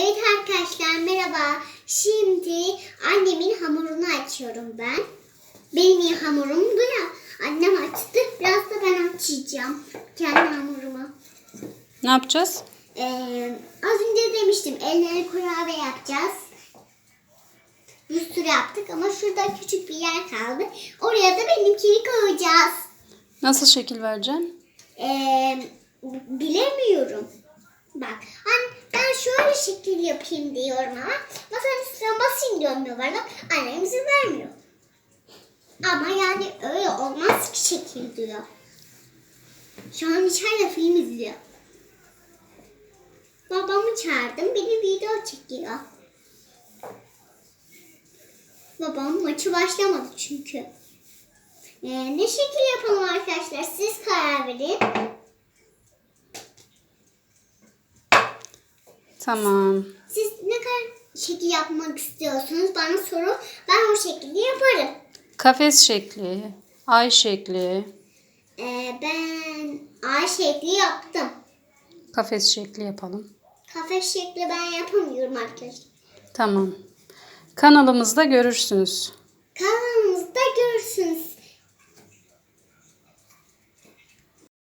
Evet arkadaşlar merhaba. Şimdi annemin hamurunu açıyorum ben. Benim hamurum bu ya. Annem açtı. Biraz da ben açacağım. Kendi hamurumu. Ne yapacağız? Ee, az önce demiştim elleri kurabiye yapacağız. Bir sürü yaptık ama şurada küçük bir yer kaldı. Oraya da benimkini koyacağız. Nasıl şekil vereceksin? Ee, bilemiyorum. Bak an, yapayım diyorum ama masanın üstüne basayım diyorum yuvarlak. Annem izin vermiyor. Ama yani öyle olmaz ki şekil diyor. Şu an içeride film izliyor. Babamı çağırdım. Beni video çekiyor. Babam maçı başlamadı çünkü. Ee, ne şekil yapalım arkadaşlar? Siz karar verin. Tamam. Siz ne kadar şekil yapmak istiyorsunuz bana sorun. Ben o şekilde yaparım. Kafes şekli, ay şekli, Ee, ben ay şekli yaptım. kafes şekli yapalım. Kafe şekli ben yapamıyorum arkadaşlar. Tamam. Kanalımızda görürsünüz.